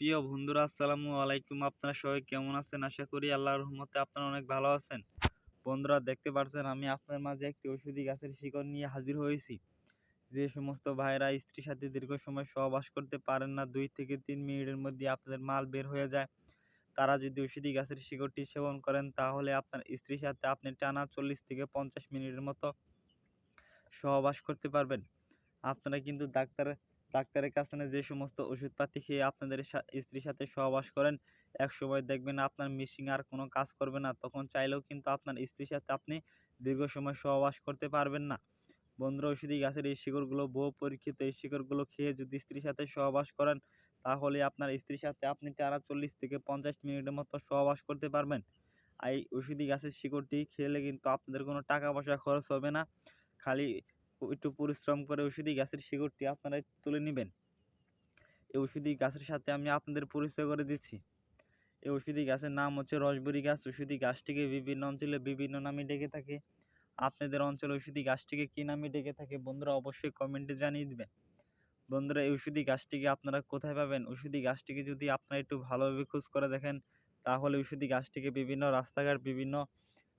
প্রিয় বন্ধুরা, আসসালামু আলাইকুম। আপনারা সবাই কেমন আছেন? আশা করি আল্লাহর রহমতে আপনারা অনেক ভালো আছেন। বন্ধুরা, দেখতে পাচ্ছেন আমি আপনার মাঝে একটি ওষুধি গাছের শিকড় নিয়ে হাজির হয়েছি। যে সমস্ত ভাইরা স্ত্রীর সাথে দীর্ঘ সময় সহবাস করতে পারেন না, দুই থেকে তিন মিনিটের মধ্যে আপনাদের মাল বের হয়ে যায়। তারা যদি ওষুধি গাছের শিকড়টি সেবন করেন, তাহলে আপনার স্ত্রীর সাথে আপনি টানা চল্লিশ থেকে পঞ্চাশ মিনিটের মতো সহবাস করতে পারবেন। আপনারা কিন্তু ডাক্তার ডাক্তারের কাছে যে সমস্ত ওষুধপাতি খেয়ে আপনাদের স্ত্রীর সাথে সহবাস করেন, এক সময় দেখবেন আপনার মিশিং আর কোনো কাজ করবে না। তখন চাইলেও কিন্তু আপনার স্ত্রীর সাথে আপনি দীর্ঘ সময় সহবাস করতে পারবেন না। বন্ধুরা ওষুধি গাছের এই শিকড়গুলো, বহু পরীক্ষিত এই শিকড়গুলো খেয়ে যদি স্ত্রীর সাথে সহবাস করেন, তাহলে আপনার স্ত্রীর সাথে আপনি টানা চল্লিশ থেকে পঞ্চাশ মিনিটের মতো সহবাস করতে পারবেন। আর এই ওষুধি গাছের শিকড়টি খেলে কিন্তু আপনাদের কোনো টাকা পয়সা খরচ হবে না। খালি একটু পরিশ্রম করে ওষুধি গাছের শিকড়টি আপনারা তুলে নেবেন। এই ওষুধি গাছের সাথে আমি আপনাদের পরিচয় করে দিচ্ছি। এই ওষুধি গাছের নাম হচ্ছে রসবরি গাছ। ওষুধি গাছটিকে বিভিন্ন অঞ্চলে বিভিন্ন নামে ডেকে থাকে। আপনাদের অঞ্চলে ওষুধি গাছটিকে কী নামে ডেকে থাকে বন্ধুরা অবশ্যই কমেন্টে জানিয়ে দেবেন। বন্ধুরা, এই ওষুধি গাছটিকে আপনারা কোথায় পাবেন? ওষুধি গাছটিকে যদি আপনারা একটু ভালোভাবে খোঁজ করে দেখেন, তাহলে ওষুধি গাছটিকে বিভিন্ন রাস্তাঘাট, বিভিন্ন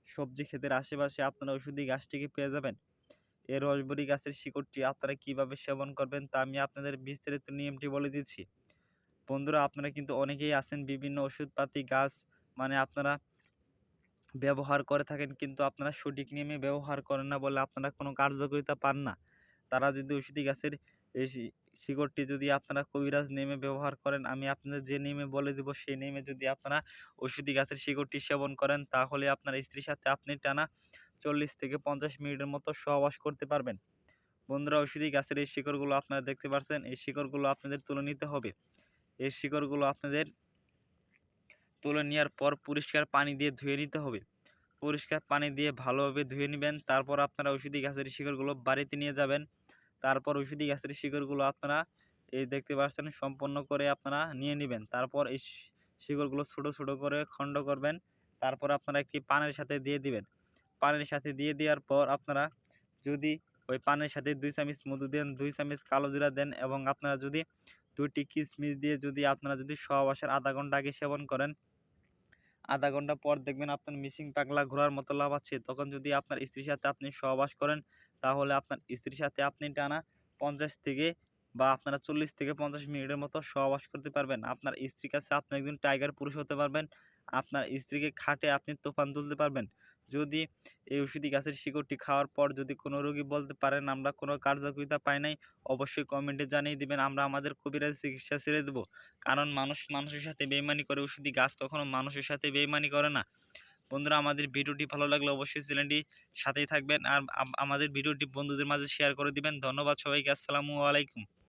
সবজি ক্ষেতের আশেপাশে আপনারা ওষুধি গাছটিকে পেয়ে যাবেন। এই রসবরি গাছের শিকড়টি আপনারা কীভাবে সেবন করবেন তা আমি আপনাদের বিস্তারিত নিয়মটি বলে দিচ্ছি। বন্ধুরা, আপনারা কিন্তু অনেকেই আছেন বিভিন্ন ওষুধপাতি গাছ মানে আপনারা ব্যবহার করে থাকেন কিন্তু আপনারা সঠিক নিয়মে ব্যবহার করেন না বলে আপনারা কোনো কার্যকারিতা পান না। তারা যদি ওষুধি গাছের শিকড়টি যদি আপনারা কবিরাজ নেমে ব্যবহার করেন, আমি আপনাদের যে নিয়মে বলে দেবো সেই নিয়মে যদি আপনারা ওষুধি গাছের শিকড়টি সেবন করেন, তাহলে আপনার স্ত্রীর সাথে আপনি টানা চল্লিশ থেকে পঞ্চাশ মিনিটের মতো সহবাস করতে পারবেন। বন্ধুরা ওষুধি গাছের এই শিকড়গুলো আপনারা দেখতে পাচ্ছেন এই শিকড়গুলো আপনাদের তুলে নিতে হবে। এই শিকড়গুলো আপনাদের তুলে নেওয়ার পর পরিষ্কার পানি দিয়ে ধুয়ে নিতে হবে। পরিষ্কার পানি দিয়ে ভালোভাবে ধুয়ে নেবেন, তারপর আপনারা ঔষধি গাছের শিকড়গুলো বাড়িতে নিয়ে যাবেন। তারপর ঔষধি গাছের শিকড়গুলো আপনারা এই দেখতে পাচ্ছেন, সম্পন্ন করে আপনারা নিয়ে নেবেন। তারপর এই শিকড়গুলো ছোট ছোট করে খণ্ড করবেন। তারপর আপনারা একটি পানের সাথে দিয়ে দিবেন। পানির সাথে দিয়ে দেওয়ার পর আপনারা যদি ওই পানির সাথে দুই চামচ মধু দেন, দুই চামচ কালো জিরা দেন এবং আপনারা যদি দুটি কিশমিশ দিয়ে যদি আপনারা যদি সহবাসের আধা ঘণ্টা আগে সেবন করেন, আধা ঘণ্টা পর দেখবেন আপনার মিশিং পাগলা ঘোরার মতো লাভ আছে তখন যদি আপনার স্ত্রীর সাথে আপনি সহবাস করেন, তাহলে আপনার স্ত্রীর সাথে আপনি টানা পঞ্চাশ থেকে বা আপনারা চল্লিশ থেকে পঞ্চাশ মিনিটের মতো সহবাস করতে পারবেন। আপনার স্ত্রীর কাছে আপনি একজন টাইগার পুরুষ হতে পারবেন। আপনার স্ত্রীকে খাটে আপনি তোফান তুলতে পারবেন। যদি এই ওষুধি গাছের শিকড়টি খাওয়ার পর যদি কোনো রোগী বলতে পারেন, আমরা কোনো কার্যকারিতা পাই নাই, অবশ্যই কমেন্টে জানিয়ে দিবেন, আমরা আমাদের কবিরাজ চিকিৎসা ছেড়ে দেবো। কারণ মানুষ, মানুষের সাথে বেইমানি করে ওষুধি গাছ কখনো মানুষের সাথে বেইমানি করে না। বন্ধুরা, আমাদের ভিডিওটি ভালো লাগলে অবশ্যই চ্যানেলটি সাথেই থাকবেন আর আমাদের ভিডিওটি বন্ধুদের মাঝে শেয়ার করে দিবেন। ধন্যবাদ সবাইকে, আসসালামু আলাইকুম।